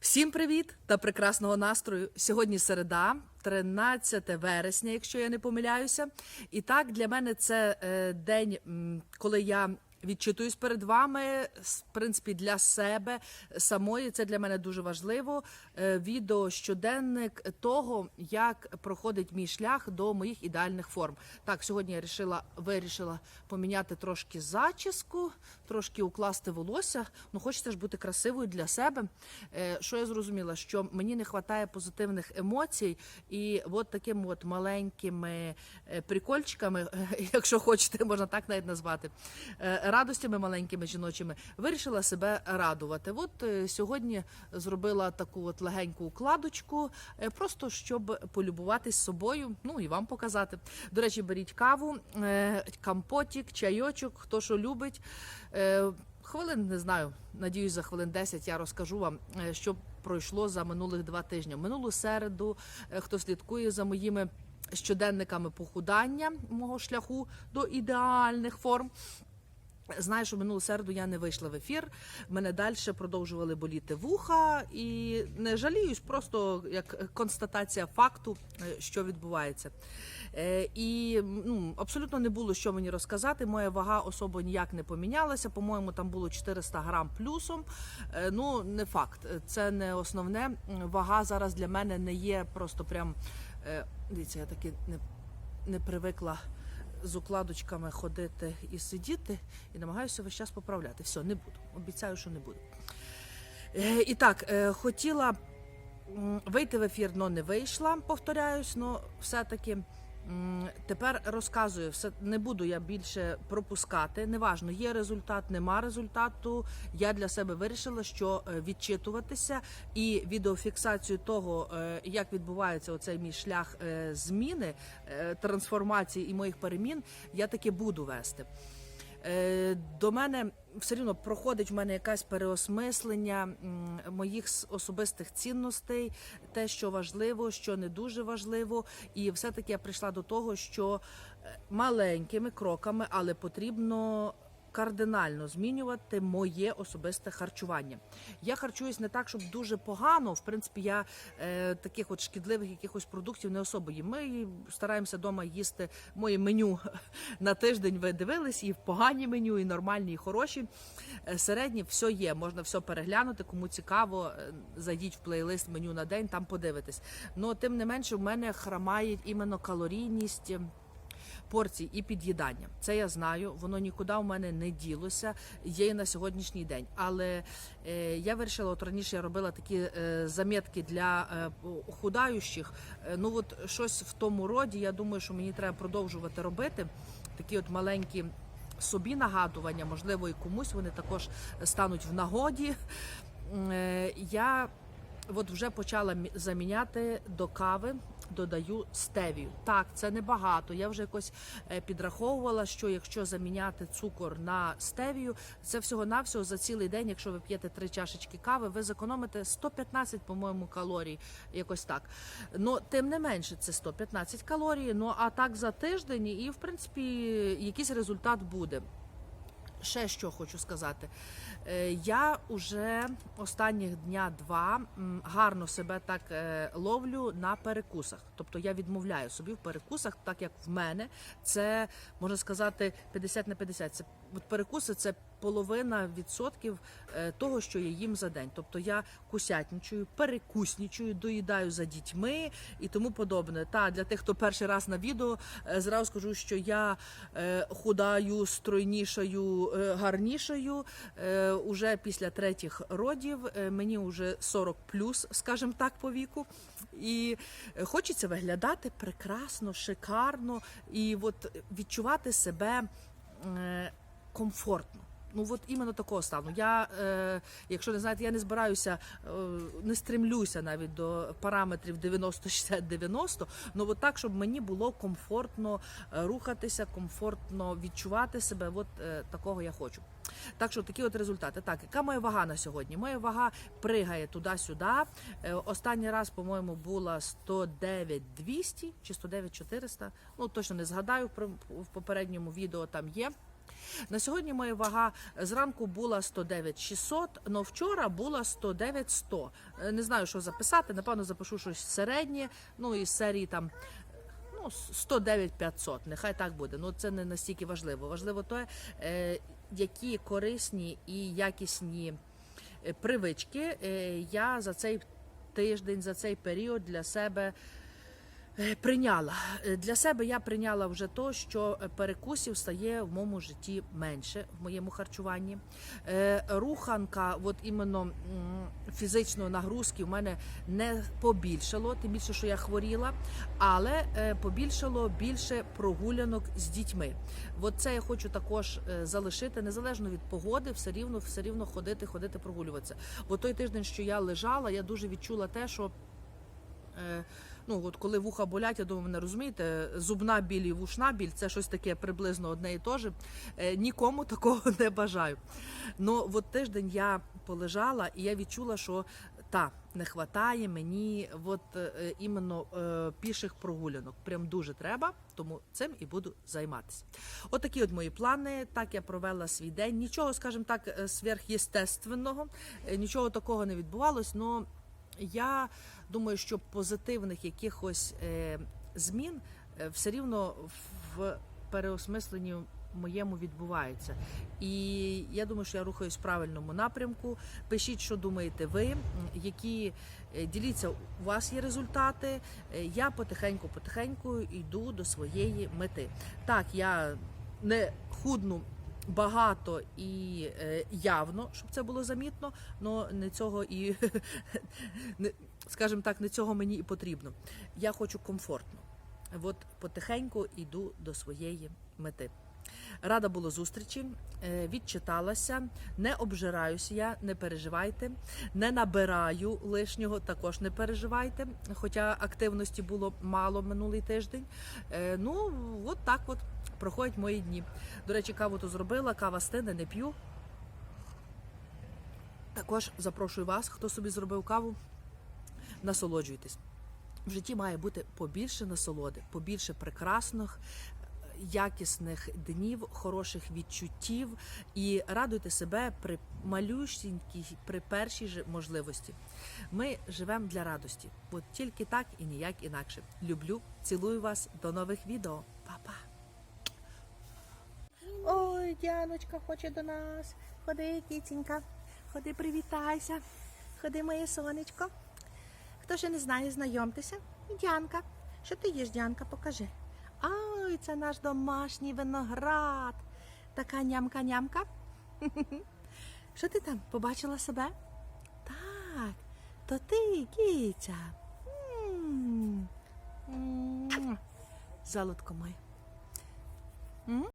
Всім привіт та прекрасного настрою. Сьогодні середа, 13 вересня, якщо я не помиляюся. І так для мене це е, день, коли я відчитуюсь перед вами. В принципі, для себе самої це для мене дуже важливо. Е, відео щоденник того, як проходить мій шлях до моїх ідеальних форм. Так, сьогодні я рішила, вирішила поміняти трошки зачіску, трошки укласти волосся. Ну, хочеться ж бути красивою для себе. Е, що я зрозуміла, що мені не вистачає позитивних емоцій, і от такими от маленькими е, прикольчиками, якщо хочете, можна так навіть назвати, радостями маленькими жіночими, вирішила себе радувати. От е, сьогодні зробила таку от легеньку укладочку, е, просто щоб полюбуватись собою, ну і вам показати. До речі, беріть каву, е, компотик, чайочок, хто що любить. Хвилин не знаю. Надіюсь, за хвилин 10 я розкажу вам, що пройшло за минулих два тижні. Минулу середу, хто слідкує за моїми щоденниками похудання мого шляху до ідеальних форм. Знаю, що минулу середу я не вийшла в ефір. Мене далі продовжували боліти вуха, і не жаліюсь, просто як констатація факту, е, що відбувається. Е, І ну, абсолютно не було що мені розказати. Моя вага особо ніяк не помінялася. По-моєму, там було 400 грам плюсом. Е, Ну, не факт, це не основне. Вага зараз для мене не є просто прям. Дивіться, я таки не, не привикла з укладочками ходити і сидіти, і намагаюся весь час поправляти. Все, не буду. Обіцяю, що не буду. Е, І так, е, хотіла вийти в ефір, але не вийшла, повторяюсь, але все-таки. Тепер розказую, все не буду я більше пропускати. Неважно, є результат, нема результату. Я для себе вирішила, що е, відчитуватися і відеофіксацію того, е, як відбувається оцей мій шлях е, зміни, трансформації і моїх перемін, я таки буду вести. Е, До мене все рівно проходить в мене якесь переосмислення моїх особистих цінностей, те, що важливо, що не дуже важливо. І все-таки я прийшла до того, що е, маленькими кроками, але потрібно. Кардинально змінювати моє особисте харчування. Я харчуюсь не так, щоб дуже погано. В принципі, я е, таких от шкідливих якихось продуктів не особо їм. Ми стараємося вдома їсти моє меню на тиждень. Ви дивились і в погані меню, і нормальні, і хороші. Е, Середні все є. Можна все переглянути. Кому цікаво, е, зайдіть в плейлист меню на день, там подивитесь. Ну тим не менше, в мене храмає іменно калорійність. Порцій і під'їдання. Це я знаю, воно нікуди в мене не ділося, є і на сьогоднішній день. Але е, я вирішила, от раніше я робила такі е, замітки для е, худаючих. Ну от щось в тому роді, я думаю, що мені треба продовжувати робити. Такі от маленькі собі нагадування, можливо, і комусь вони також стануть в нагоді. Я от вже почала заміняти до кави. Додаю стевію. Так, це небагато. Я вже якось е, підраховувала, що якщо заміняти цукор на стевію, це всього навсього за цілий день. Якщо ви п'єте три чашечки кави, ви зекономите 115, по-моєму, калорій. Якось так. Ну тим не менше, це 115 калорій. Ну а так за тиждень, і в принципі якийсь результат буде. Ще що хочу сказати. Е, Я уже останніх дня два гарно себе так е, ловлю на перекусах. Тобто я відмовляю собі в перекусах, так як в мене це можна сказати 50 на 50. Це от перекуси це половина відсотків е, того, що я їм за день. Тобто я кусятничаю, перекуснічую, доїдаю за дітьми і тому подобне. Та для тих, хто перший раз на відео, зразу скажу, що я худаю, стройнішою, е, гарнішою. Е, Уже після третіх родів е, мені вже 40 плюс, скажімо так, по віку. І е, хочеться виглядати прекрасно, шикарно і от відчувати себе е, комфортно. Ну от іменно такого стану. Я, е, якщо не знаєте, я не збираюся, е, не стремлюся навіть до параметрів 90-60-90, ну от так, щоб мені було комфортно е, рухатися, комфортно відчувати себе. От е, такого я хочу. Так що такі от результати. Так, яка моя вага на сьогодні? Моя вага пригає туди-сюди. Е, Останній раз, по-моєму, була 109 200 чи 109 400. Ну точно не згадаю. в попередньому відео там є. На сьогодні моя вага зранку була 109 600, але вчора була 109 100. Е, Не знаю, що записати. Напевно, запишу щось середнє. Ну із серії там. Ну, 109 500, нехай так буде. Ну це не настільки важливо. Важливо те, е, які корисні і якісні е, привички я за цей тиждень, за цей період для себе прийняла. Е, Для себе я прийняла вже то, що е, перекусів стає в моєму житті менше в моєму харчуванні. Е, Руханка, от іменно фізичної нагрузки в мене не побільшало, тим більше, що я хворіла, але е, побільшало більше прогулянок з дітьми. От це я хочу також е, залишити, незалежно від погоди, все рівно, все рівно ходити, ходити, прогулюватися. Бо той тиждень, що я лежала, я дуже відчула те, що. Ну, от коли вуха болять, я думаю, мене розумієте, зубна біль і вушна біль це щось таке приблизно одне і те ж. Е, нікому такого не бажаю. Ну, от тиждень я полежала і я відчула, що та не вистачає мені от е, іменно е, піших прогулянок. Прям дуже треба, тому цим і буду займатися. От такі от мої плани. Так я провела свій день. Нічого, скажімо так, е, е, нічого такого не відбувалось. Но я думаю, що позитивних якихось е, змін е, все рівно в переосмисленні моєму відбувається. І я думаю, що я рухаюсь в правильному напрямку. Пишіть, що думаєте ви, які е, діліться, у вас є результати. Я потихеньку, потихеньку йду до своєї мети. Так, я не худну багато і е, явно, щоб це було замітно, але не цього і скажімо так, не цього мені і потрібно. Я хочу комфортно. От потихеньку йду до своєї мети. Рада було зустрічі, е, відчиталася, не обжираюся я, не переживайте, не набираю лишнього, також не переживайте. Хоча активності було мало минулий тиждень. Е, Ну, от так от проходять мої дні. До речі, каву то зробила, кава стине, не п'ю. Також запрошую вас, хто собі зробив каву, насолоджуйтесь. В житті має бути побільше насолоди, побільше прекрасних, якісних днів, хороших відчуттів і радуйте себе при малюсінькій, при першій же можливості. Ми живемо для радості, от тільки так і ніяк інакше. Люблю, цілую вас, до нових відео. Па-па! Ой, Діаночка хоче до нас. Ходи, кітінька, ходи, привітайся. Ходи, моє сонечко. Хто ще не знає, знайомтеся. Діанка. Що ти їш, Діанка? Покажи. Ой, це наш домашній виноград. Така нямка-нямка. Що ти там побачила себе? Так, то ти, кіця. Золотко моє.